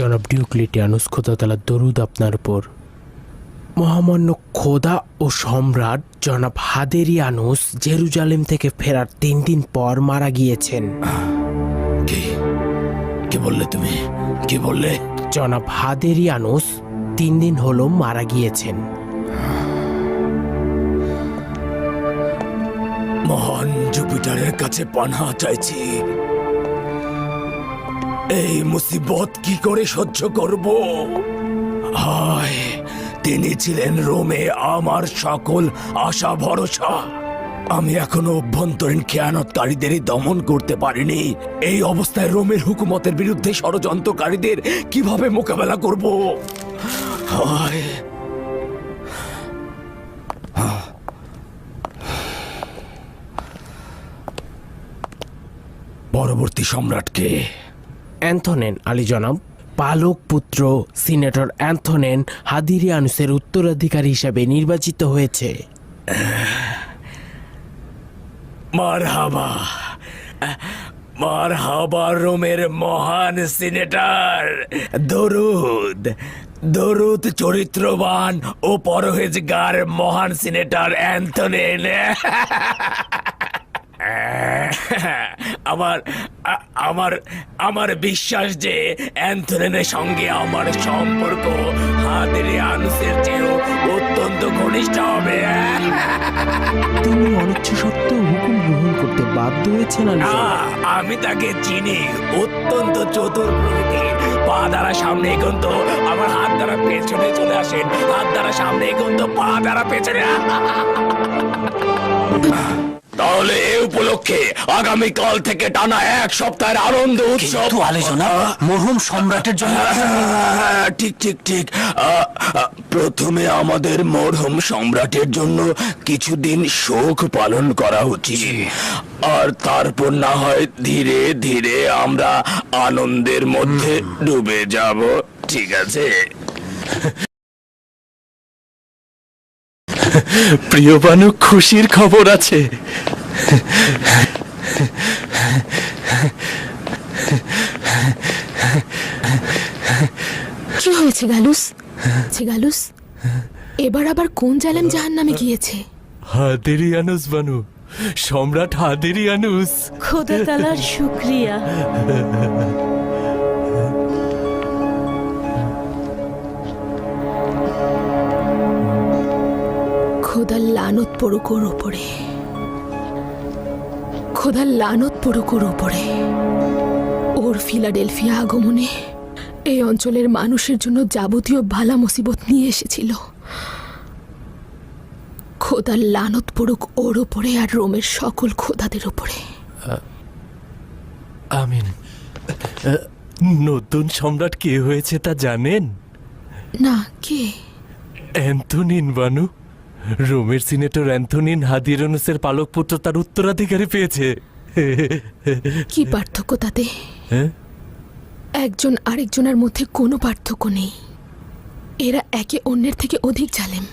জনাব ডিউক্লিটিয়ানুস খোদাতালা দরুদ আপনার উপর। মহামান্য খোদা ও সম্রাট জনাব হাদেরিয়ানুস জেরুজালেম থেকে ফেরার তিন দিন পর মারা গিয়েছেন। কি? কি বললে তুমি? কি বললে? জনাব হাদেরিয়ানুস তিন দিন হলো মারা গিয়েছেন। মহান জুপিটারের কাছে পানা চাইছি। এই মুসিবত কি করে সহ্য করব? হায়, তিনি ছিলেন রোমে আমার সকল আশা, ভরসা। আমি এখনও অভ্যন্তরীণ খেয়ানতকারীদেরই দমন করতে পারিনি। এই অবস্থায় রোমের হুকুমতের বিরুদ্ধে ষড়যন্ত্রকারীদের কীভাবে মোকাবেলা করব? হায়। পরবর্তী সম্রাটকে অ্যান্থনেন আলী জনাব। পালক পুত্র সিনেটর অ্যান্থনেন হাদিরিয়ানুসের উত্তরাধিকারী হিসাবে নির্বাচিত হয়েছে। মার হাবা মার হাবা রোমের মহান সিনেটর। দরুদ। দরুদ চরিত্রবান ও পরহেজগার মহান সিনেটর অ্যান্থনেন। আমার আমার আমার বিশ্বাস যে অ্যান্থনেনের সঙ্গে আমার সম্পর্ক হাতের আনুসের চেয়েও অত্যন্ত ঘনিষ্ঠ হবে। তিনি অনিচ্ছ সত্ত্বেও হুকুম গ্রহণ করতে বাধ্য হয়েছেন আমি তাকে চিনি অত্যন্ত চতুর প্রকৃতির। পা দ্বারা সামনে এগন্ত আমার হাত দ্বারা পেছনে চলে আসেন। হাত দ্বারা সামনে এগন্ত পা দ্বারা পেছনে। তাহলে এ উপলক্ষে আগামী কাল থেকে টানা এক সপ্তাহের আনন্দ উৎসব আলোচনা মরহুম সম্রাটের জন্য ঠিক ঠিক ঠিক। প্রথমে আমাদের মরহুম সম্রাটের জন্য কিছুদিন শোক পালন করা উচিত। আর তারপর না হয় ধীরে ধীরে আমরা আনন্দের মধ্যে ডুবে যাব। ঠিক আছে? প্রিয় বানু খুশির খবর আছে। কি হয়েছে গালুস? ছে গালুস এবার আবার কোন জালেম জাহান নামে গিয়েছে? হাদেরিয়ানুস বানু সম্রাট হাদেরিয়ানুস। খোদা তালার শুক্রিয়া। খোদার লানত পড়ুক ওর ওপরে খোদার লানত পড়ুক ওর ওপরে ওর ফিলাডেলফিয়া আগমনে এই অঞ্চলের মানুষের জন্য যাবতীয় ভালা মুসিবত নিয়ে এসেছিল। খোদার লানত পড়ুক ওর ওপরে আর রোমের সকল খোদাদের ওপরে আমিন। নতুন সম্রাট কে হয়েছে তা জানেন? না কে? অ্যান্থনিন বানু রোমের সিনেটর অ্যান্থনিন হাদিরোনুসের পালক পুত্র তার উত্তরাধিকারী পেয়েছে। কি পার্থক্য তাতে? হ্যাঁ? একজন আরেকজনের মধ্যে কোনো পার্থক্য নেই। এরা একে অন্যের থেকে অধিক জালেম।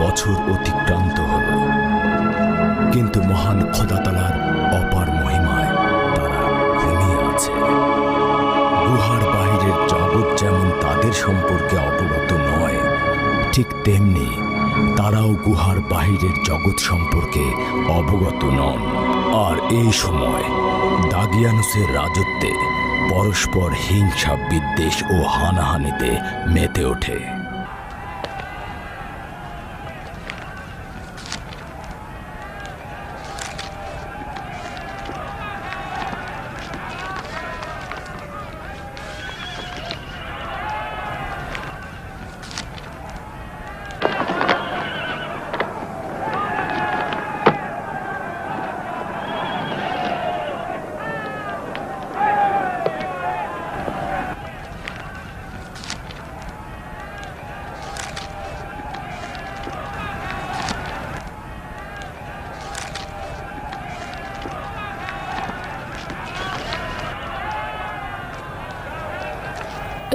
বছর অতিক্রান্ত হল। কিন্তু মহান খোদাতালার অপার মহিমায় তারা ঘুমিয়ে আছে। গুহার বাহিরের জগৎ যেমন তাদের সম্পর্কে অবগত নয়, ঠিক তেমনি তারাও গুহার বাহিরের জগৎ সম্পর্কে অবগত নন। আর এই সময় দাগিয়ানুসের রাজত্বে পরস্পর হিংসা, বিদ্বেষ ও হানাহানিতে মেতে ওঠে।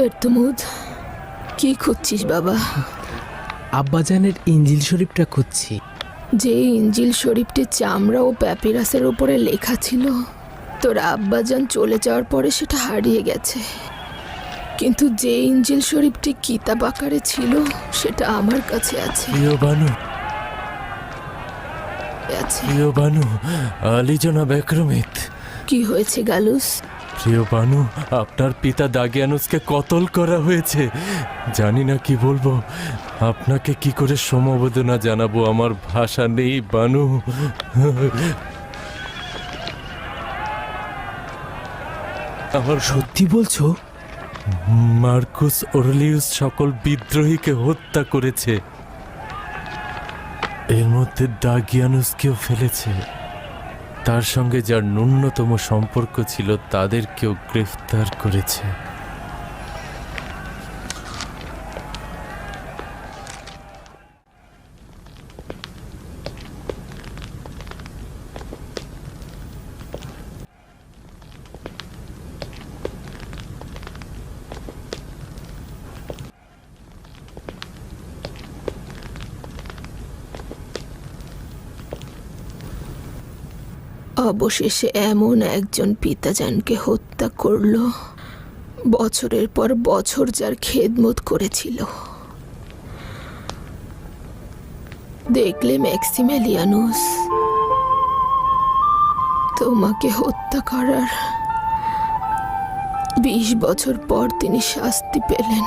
এর্তমুদ কি খুঁজছিস বাবা? আব্বাজানের ইঞ্জিল শরীফটা খুঁজছি। যে ইঞ্জিল শরীফটি চামড়া ও প্যাপিরাসের উপরে লেখা ছিল তোর আব্বাজান চলে যাওয়ার পরে সেটা হারিয়ে গেছে। কিন্তু যে ইঞ্জিল শরীফটি কিতাব আকারে ছিল সেটা আমার কাছে আছে। বানু। আছে। বানু আলী জনাব একরমিত। কি হয়েছে গালুস? প্রিয় বানু আপনার পিতা দাগিয়ানুসকে কতল করা হয়েছে? জানি না কি বলব। আপনাকে কি করে সমবেদনা জানাব? আমার ভাষা নেই বানু। আমার সত্যি বলছো? মার্কুস ওরলিউস সকল বিদ্রোহীকে হত্যা করেছে। এর মধ্যে দাগিয়ানুসকেও ফেলেছে। তার সঙ্গে যার ন্যূনতম সম্পর্ক ছিল তাদেরকেও গ্রেফতার করেছে। অবশেষে এমন একজন পিতাজানকে হত্যা করল। বছরের পর বছর যার খেদমত করেছিল। দেখলে ম্যাক্সিমেলিয়ানুস, তোমাকে হত্যা করার বিশ বছর পর তিনি শাস্তি পেলেন।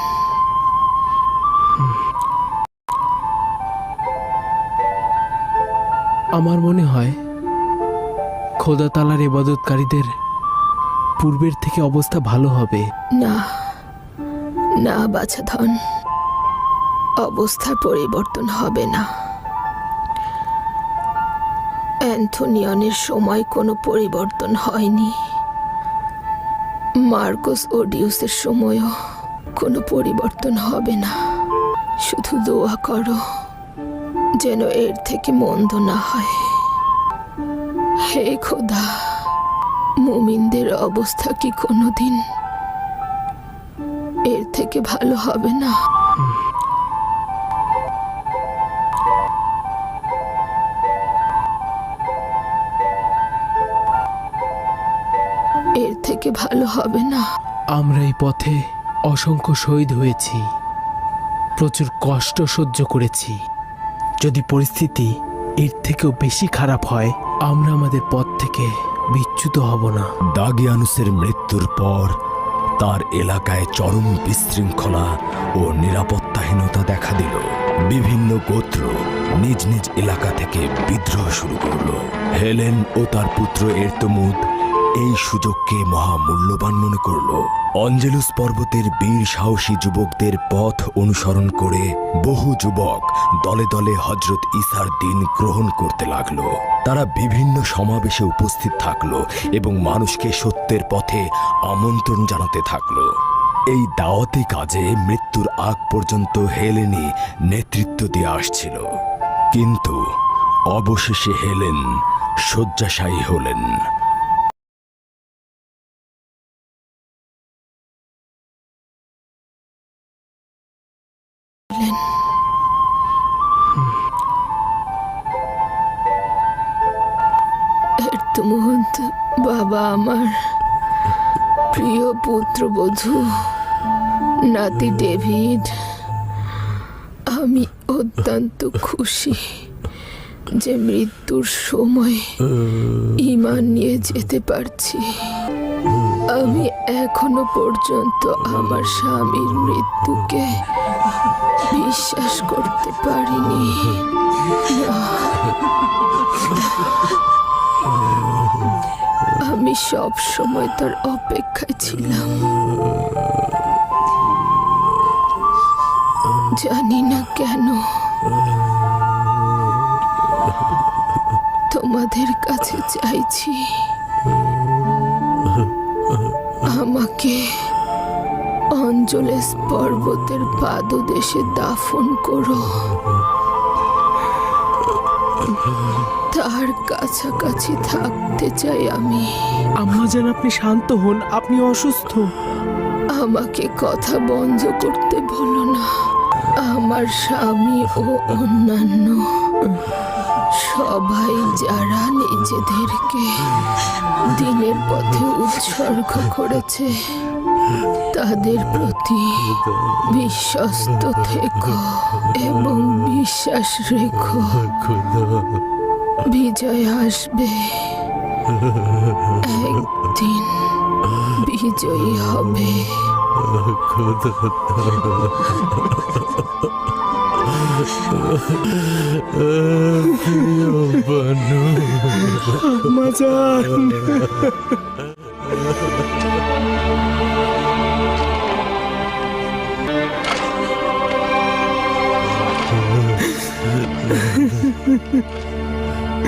আমার মনে হয় খোদা তালার এবাদতকারীদের পূর্বের থেকে অবস্থা ভালো হবে। না না, বাছাধন। অবস্থার পরিবর্তন হবে না। অ্যান্থোনিয়নের সময় কোনো পরিবর্তন হয়নি। মার্কোস ওডিউসের সময়ও কোনো পরিবর্তন হবে না। শুধু দোয়া করো, যেন এর থেকে মন্দ না হয়। হে খোদা, মুমিনদের অবস্থা কি কোনোদিন এর থেকে ভালো হবে না? এর থেকে ভালো হবে না? আমরা এই পথে অসংখ্য শহীদ হয়েছি, প্রচুর কষ্ট সহ্য করেছি। যদি পরিস্থিতি এর থেকেও বেশি খারাপ হয় আমরা আমাদের পথ থেকে বিচ্যুত হব না। দাগিয়ানুসের মৃত্যুর পর তার এলাকায় চরম বিশৃঙ্খলা ও নিরাপত্তাহীনতা দেখা দিল। বিভিন্ন গোত্র নিজ নিজ এলাকা থেকে বিদ্রোহ শুরু করল। হেলেন ও তার পুত্র এরতমুদ এই সুযোগকে মহামূল্যবান মনে করল। অঞ্জেলুস পর্বতের বীর সাহসী যুবকদের পথ অনুসরণ করে বহু যুবক দলে দলে হজরত ইসার দিন গ্রহণ করতে লাগল। তারা বিভিন্ন সমাবেশে উপস্থিত থাকল এবং মানুষকে সত্যের পথে আমন্ত্রণ জানাতে থাকল। এই দাওয়াতি কাজে মৃত্যুর আগ পর্যন্ত হেলেনি নেতৃত্ব দিয়ে আসছিল। কিন্তু অবশেষে হেলেন, শয্যাশায়ী হলেন। এর্তুমুদ বাবা আমার। প্রিয় পুত্রবধূ, নাতি ডেভিড, আমি অত্যন্ত খুশি যে মৃত্যুর সময় ইমান নিয়ে যেতে পারছি। আমি এখনও পর্যন্ত আমার স্বামীর মৃত্যুকে বিশ্বাস করতে পারিনি। আমি সব সময় তার অপেক্ষায় ছিলাম। জানি না কেন তোমাদের কাছে চাইছি আমাকে অঞ্জলেস পর্বতের পাদদেশে দাফন করো। তার কাছাকাছি থাকতে চাই আমি। আম্মা যেন আপনি শান্ত হন আপনি অসুস্থ। আমাকে কথা বন্ধ করতে বলো না। আমার স্বামী ও অন্যান্য সবাই যারা নিজেদেরকে দিনের পথে উৎসর্গ করেছে তাদের প্রতি বিশ্বস্ত থেকো এবং বিশ্বাস রেখো। বিজয় আসবে একদিন বিজয়ী হবে সম্রাট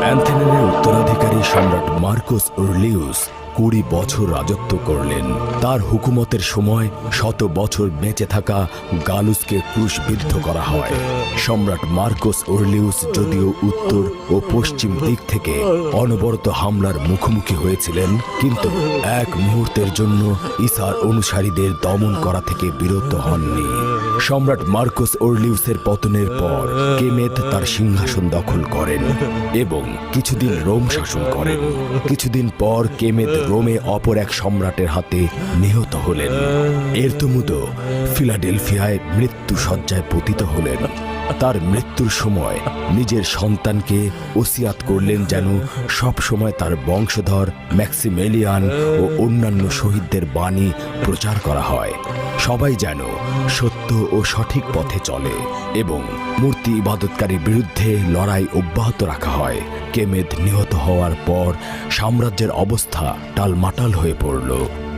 অ্যান্থনিনের উত্তরাধিকারী সম্রাট মার্কোস উর্লিউস কুড়ি বছর রাজত্ব করলেন। তার হুকুমতের সময় শত বছর বেঁচে থাকা গালুসকে ক্রুশবিদ্ধ করা হয়। সম্রাট মার্কুস উর্লিউস যদিও উত্তর ও পশ্চিম দিক থেকে অনবরত হামলার মুখোমুখি হয়েছিলেন, কিন্তু এক মুহূর্তের জন্য ইসার অনুসারীদের দমন করা থেকে বিরত হননি। সম্রাট মার্কোস ওরলিউসের পতনের পর কেমেত তার সিংহাসন দখল করেন এবং কিছুদিন রোম শাসন করেন। কিছুদিন পর কেমেত রোমে অপর এক সম্রাটের হাতে নিহত হলেন। এরতমুদো ফিলাডেলফিয়ায় মৃত্যু সজ্জায় পতিত হলেন। তার মৃত্যুর সময় নিজের সন্তানকে ওসিয়াত করলেন যেন সব সময় তার বংশধর ম্যাক্সিমেলিয়ান ও অন্যান্য শহীদদের বাণী প্রচার করা হয়। সবাই যেন সত্য ও সঠিক পথে চলে এবং মূর্তি ইবাদতকারীর বিরুদ্ধে লড়াই অব্যাহত রাখা হয়। কেমেদ নিহত হওয়ার পর সাম্রাজ্যের অবস্থা টালমাটাল হয়ে পড়ল।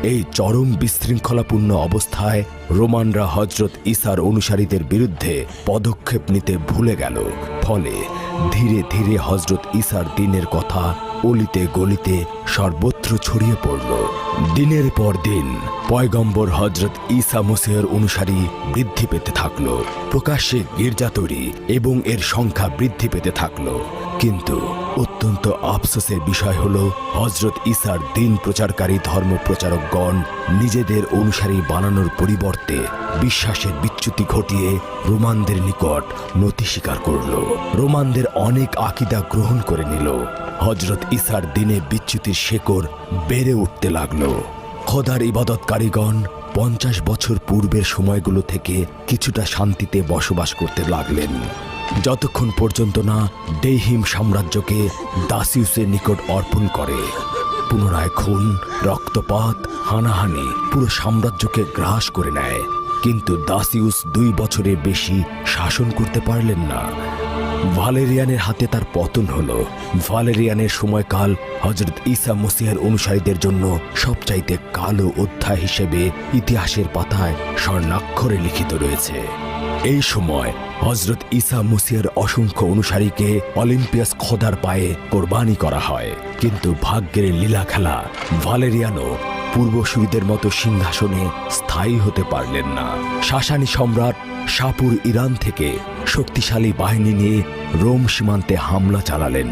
এই চরম বিশৃঙ্খলাপূর্ণ অবস্থায় রোমানরা হজরত ইসার অনুসারীদের বিরুদ্ধে পদক্ষেপ নিতে ভুলে গেল। ফলে ধীরে ধীরে হজরত ইসার দিনের কথা অলিতে গলিতে সর্বত্র ছড়িয়ে পড়ল। দিনের পর দিন পয়গম্বর হজরত ইসা মুসেহর অনুসারী বৃদ্ধি পেতে থাকল। প্রকাশ্যে গির্জা তৈরি এবং এর সংখ্যা বৃদ্ধি পেতে থাকল। কিন্তু অত্যন্ত আফসোসের বিষয় হল হজরত ইসার দিন প্রচারকারী ধর্ম প্রচারকগণ নিজেদের অনুসারী বানানোর পরিবর্তে বিশ্বাসের বিচ্যুতি ঘটিয়ে রোমানদের নিকট নতি স্বীকার করল। রোমানদের অনেক আকিদা গ্রহণ করে নিল। হজরত ইসার দিনে বিচ্যুতির শেকড় বেড়ে উঠতে লাগল। খোদার ইবাদতকারীগণ পঞ্চাশ বছর পূর্বের সময়গুলো থেকে কিছুটা শান্তিতে বসবাস করতে লাগলেন। যতক্ষণ পর্যন্ত না ডেহিম সাম্রাজ্যকে দাসিউসের নিকট অর্পণ করে, পুনরায় খুন, রক্তপাত, হানাহানি পুরো সাম্রাজ্যকে গ্রাস করে নেয়। কিন্তু দাসিউস দুই বছরের বেশি শাসন করতে পারলেন না। ভালেরিয়ানের হাতে তার পতন হল। ভালেরিয়ানের সময়কাল হজরত ঈসা মসিহের অনুসারীদের জন্য সবচাইতে কালো অধ্যায় হিসেবে ইতিহাসের পাতায় স্বর্ণাক্ষরে লিখিত রয়েছে। এই সময় হজরত ইসা মুসিয়ার অসংখ্য অনুসারীকে অলিম্পিয়াস খোদার পায়ে কোরবানি করা হয়। কিন্তু ভাগ্যের লীলা খেলা ভালেরিয়ানো পূর্বসূরিদের মতো সিংহাসনে স্থায়ী হতে পারলেন না। শাসানি সম্রাট শাপুর ইরান থেকে শক্তিশালী বাহিনী নিয়ে রোম সীমান্তে হামলা চালালেন।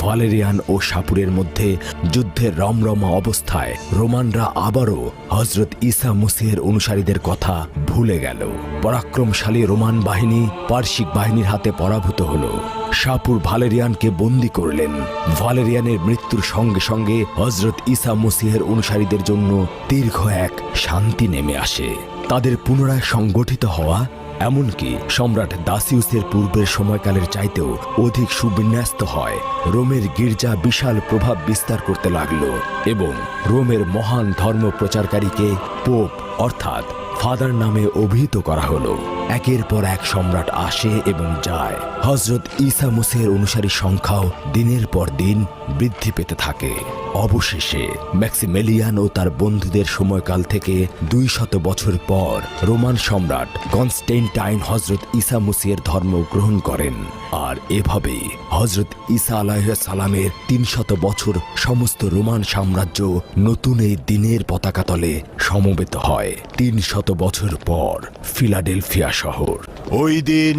ভালেরিয়ান ও সাপুরের মধ্যে যুদ্ধের রমরমা অবস্থায় রোমানরা আবারও হজরত ইসা মুসিহের অনুসারীদের কথা ভুলে গেল। পরাক্রমশালী রোমান বাহিনী পার্শ্বিক বাহিনীর হাতে পরাভূত হল। সাপুর ভালেরিয়ানকে বন্দি করলেন। ভালেরিয়ানের মৃত্যুর সঙ্গে সঙ্গে হজরত ঈসা মুসিহের অনুসারীদের জন্য দীর্ঘ এক শান্তি নেমে আসে। তাদের পুনরায় সংগঠিত হওয়া এমনকি সম্রাট দাসিউসের পূর্বের সময়কালের চাইতেও অধিক সুবিন্যস্ত হয়। রোমের গির্জা বিশাল প্রভাব বিস্তার করতে লাগল এবং রোমের মহান ধর্ম প্রচারকারীকে পোপ অর্থাৎ ফাদার নামে অভিহিত করা হলো। একের পর এক সম্রাট আসে এবং যায়। হজরত ঈসা মুসের অনুসারী সংখ্যাও দিনের পর দিন বৃদ্ধি পেতে থাকে। অবশেষে ম্যাক্সিমেলিয়ান ও তার বন্ধুদের সময়কাল থেকে দুই শত বছর পর রোমান সম্রাট কনস্টেন্টাইন হজরত ঈসা মুসিয়ের ধর্ম গ্রহণ করেন। আর এভাবেই হজরত ঈসা আলাহ সালামের তিন শত বছর সমস্ত রোমান সাম্রাজ্য নতুন এই দিনের পতাকা তলে সমবেত হয়। তিন শত বছর পর ফিলাডেলফিয়া শহর। ওই দিন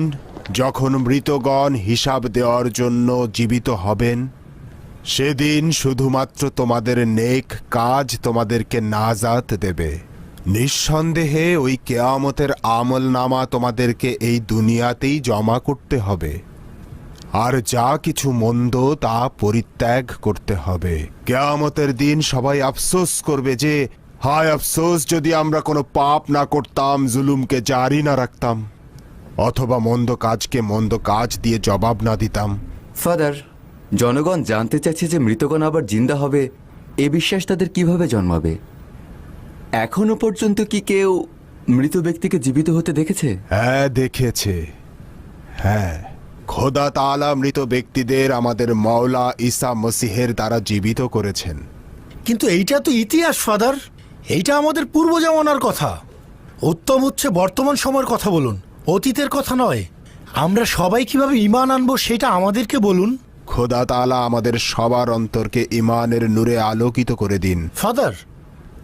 যখন মৃতগণ হিসাব দেওয়ার জন্য জীবিত হবেন, সেদিন শুধুমাত্র তোমাদের নেক কাজ তোমাদেরকে নাজাত দেবে। নিঃসন্দেহে ওই কেয়ামতের আমল নামা তোমাদেরকে এই দুনিয়াতেই জমা করতে হবে। আর যা কিছু মন্দ তা পরিত্যাগ করতে হবে। কেয়ামতের দিন সবাই আফসোস করবে যে হায় আফসোস যদি আমরা কোনো পাপ না করতাম জুলুমকে জারি না রাখতাম অথবা মন্দ কাজকে মন্দ কাজ দিয়ে জবাব না দিতাম। ফাদার জনগণ জানতে চাইছে যে মৃতগণ আবার জিন্দা হবে এ বিশ্বাস তাদের কীভাবে জন্মাবে? এখনও পর্যন্ত কি কেউ মৃত ব্যক্তিকে জীবিত হতে দেখেছে? হ্যাঁ দেখেছে। হ্যাঁ খোদা তাআলা মৃত ব্যক্তিদের আমাদের মওলা ঈসা মসিহের দ্বারা জীবিত করেছেন। কিন্তু এইটা তো ইতিহাস ফাদার। এইটা আমাদের পূর্ব জামানার কথা। উত্তম হচ্ছে বর্তমান সময়ের কথা বলুন অতীতের কথা নয়। আমরা সবাই কীভাবে ইমান আনব সেটা আমাদেরকে বলুন। খোদা তাআলা আমাদের সবার অন্তরকে ইমানের নূরে আলোকিত করে দিন। ফাদার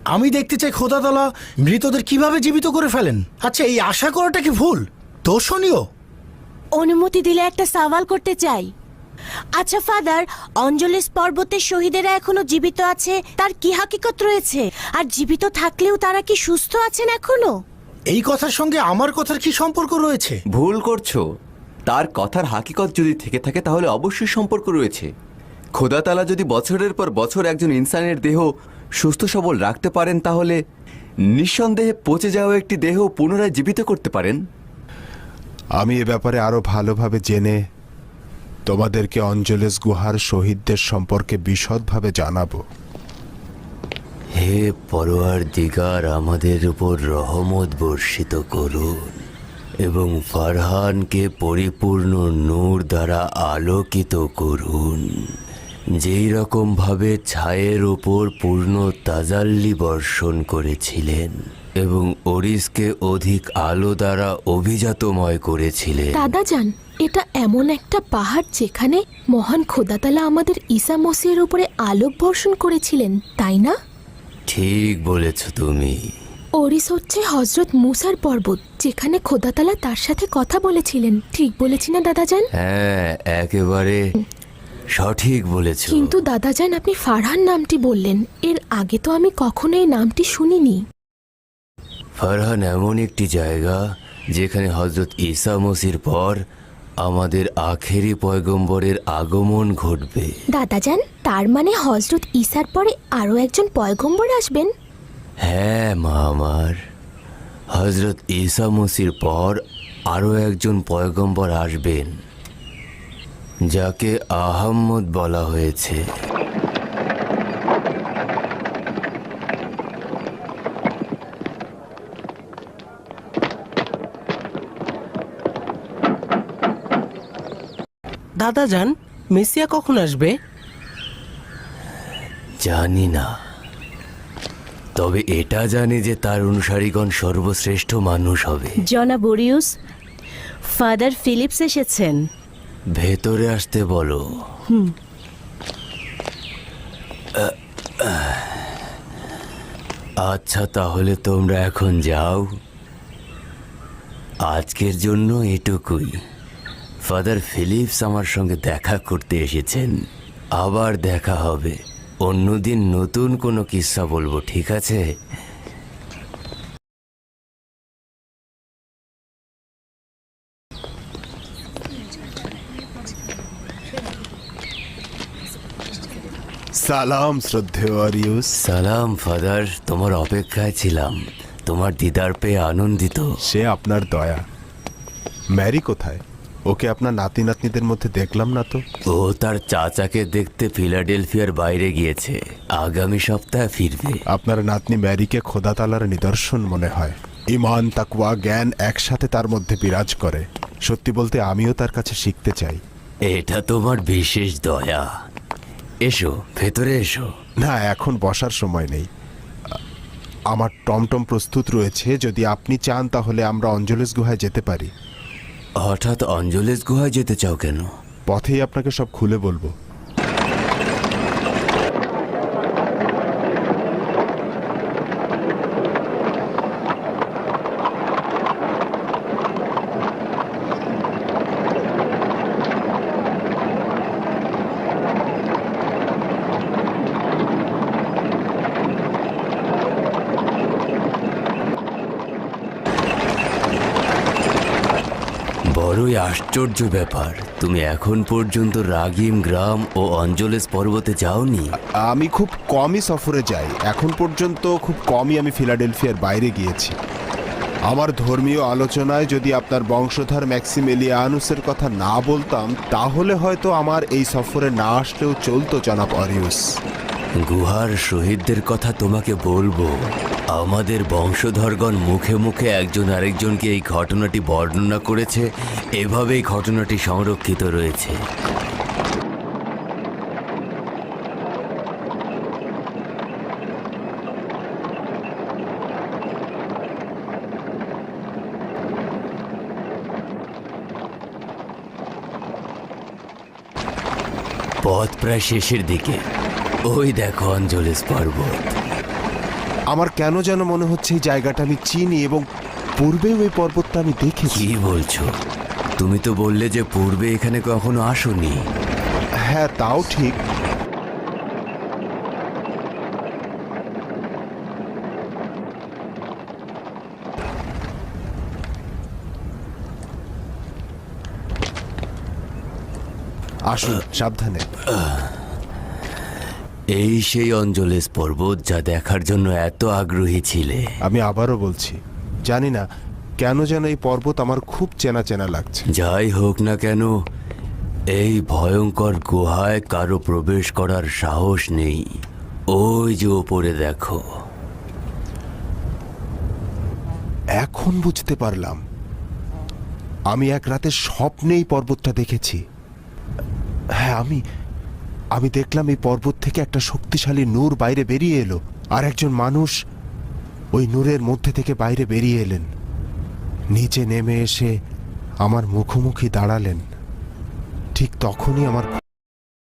আমি দেখতে চাই খোদাতলা মৃতদের কীভাবে জীবিত করে ফেলেন। আচ্ছা এই আশা করাটা কি ভুল? দর্শনীয়। অনুমতি দিলে একটা সওয়াল করতে চাই। আচ্ছা ফাদার অঞ্জলিস পর্বতের শহীদেরা এখনও জীবিত আছে? তার কি হাকিকত রয়েছে? আর জীবিত থাকলেও তারা কি সুস্থ আছেন এখনও? এই কথার সঙ্গে আমার কথার কি সম্পর্ক রয়েছে? ভুল করছ। তার কথার হাকিকত যদি থেকে থাকে তাহলে অবশ্যই সম্পর্ক রয়েছে। খোদা তালা যদি বছরের পর বছর একজন ইনসানের দেহ সুস্থ সবল রাখতে পারেন তাহলে নিঃসন্দেহে পচে যাওয়া একটি দেহ পুনরায় জীবিত করতে পারেন। আমি এ ব্যাপারে আরও ভালোভাবে জেনে তোমাদেরকে অঞ্জলেস গুহার শহীদদের সম্পর্কে বিশদভাবে জানাব। হে পরোয়ার দিগার আমাদের উপর রহমত বর্ষিত করুন এবং ফারহানকে পরিপূর্ণ নূর দ্বারা আলোকিত করুন। যেই রকম ভাবে ছায়ের ওপর পূর্ণ তাজাল্লি বর্ষণ করেছিলেন এবং ওরিসকে অধিক আলো দ্বারা অভিজাতময় করেছিলেন। দাদা যান এটা এমন একটা পাহাড় যেখানে মহান খোদাতালা আমাদের ঈসা মসিহের উপরে আলোক বর্ষণ করেছিলেন তাই না? ঠিক বলেছ তুমি। ওরিস হচ্ছে হজরত মুসার পর্বত যেখানে খোদাতালা তার সাথে কথা বলেছিলেন। ঠিক বলেছি না দাদা দাদাজান? হ্যাঁ একেবারে সঠিক বলেছ। কিন্তু দাদা দাদাজান আপনি ফারহান নামটি বললেন। এর আগে তো আমি কখনো এই নামটি শুনিনি। ফারহান এমন একটি জায়গা যেখানে হজরত ঈসা মসির পর আমাদের আখেরি পয়গম্বরের আগমন ঘটবে। দাদা দাদাজান তার মানে হজরত ঈসার পরে আরও একজন পয়গম্বর আসবেন? হ্যাঁ মা আমার। হজরত ঈসা মসির পর আরও একজন পয়গম্বর আসবেন যাকে আহম্মদ বলা হয়েছে। দাদা যান মেসিয়া কখন আসবে? জানি না। তবে এটা জানি যে তার অনুসারীগণ সর্বশ্রেষ্ঠ মানুষ হবে। জনা বরিউস ফাদার ফিলিপস এসেছেন। ভেতরে আসতে বলো। আচ্ছা তাহলে তোমরা এখন যাও। আজকের জন্য এটুকুই। ফাদার ফিলিপস আমার সঙ্গে দেখা করতে এসেছেন। আবার দেখা হবে। অন্যদিন নতুন কোনো কিস্সা বলব ঠিক আছে? সালাম শ্রদ্ধেয় আরিউস সালাম ফাদার। তোমার অপেক্ষায় ছিলাম। তোমার দিদার পেয়ে আনন্দিত। সে আপনার দয়া। ম্যারি কোথায়? ওকে আপনার নাতি নাতনিদের মধ্যে দেখলাম না তো? ও তার চাচাকে দেখতে ফিলাডেলফিয়ার বাইরে গিয়েছে। আগামী সপ্তাহে ফিরবে। আপনার নাতনি ম্যারিকে খোদা তালার নিদর্শন মনে হয়। ইমান তাকুয়া জ্ঞান একসাথে তার মধ্যে বিরাজ করে। সত্যি বলতে আমিও তার কাছে শিখতে চাই। এটা তোমার বিশেষ দয়া। এসো ভেতরে এসো। না এখন বসার সময় নেই। আমার টমটম প্রস্তুত রয়েছে। যদি আপনি চান তাহলে আমরা অঞ্জলিস গুহায় যেতে পারি। হঠাৎ অঞ্জলেশ গুহায় যেতে চাও কেন? পথেই আপনাকে সব খুলে বলব। বড়ই আশ্চর্য ব্যাপার। তুমি এখন পর্যন্ত রাগিম গ্রাম ও অঞ্জলেস পর্বতে যাওনি? আমি খুব কমই সফরে যাই। এখন পর্যন্ত খুব কমই আমি ফিলাডেলফিয়ার বাইরে গিয়েছি। আমার ধর্মীয় আলোচনায় যদি আপনার বংশধর ম্যাক্সিমেলিয়ানুসের কথা না বলতাম তাহলে হয়তো আমার এই সফরে না আসলেও চলতো জনাব অরিউস। গুহার শহীদদের কথা তোমাকে বলব। আমাদের বংশধরগণ মুখে মুখে একজন আরেকজনকে এই ঘটনাটি বর্ণনা করেছে, এভাবেই ঘটনাটি সংরক্ষিত রয়েছে। পথ প্রায় শেষের দিকে। ওই দেখো অঞ্জলিস পর্বত। আমার কেন যেন মনে হচ্ছে এই জায়গাটা আমি চিনি এবং পূর্বেও এই পর্বতটা আমি দেখেছি। কি বলছো? তুমি তো বললে যে পূর্বে এখানে কখনো আসোনি। হ্যাঁ তাও ঠিক। আসুন সাবধানে। এই সেই অঞ্জলেস পর্বত যা দেখার জন্য এত আগ্রহী ছিলে। আমি আবারও বলছি জানি না কেন যেন এই পর্বত আমার খুব চেনা চেনা লাগছে। যাই হোক না কেন এই ভয়ঙ্কর গুহায় কারও প্রবেশ করার সাহস নেই। ওই যে ওপরে দেখো। এখন বুঝতে পারলাম। আমি এক রাতে স্বপ্নেই পর্বতটা দেখেছি। হ্যাঁ আমি আমি দেখলাম এই পর্বত থেকে একটা শক্তিশালী নূর বাইরে বেরিয়ে এলো, আর একজন মানুষ ওই নূরের মধ্যে থেকে বাইরে বেরিয়ে এলেন। নিচে নেমে এসে আমার মুখোমুখি দাঁড়ালেন। ঠিক তখনই আমার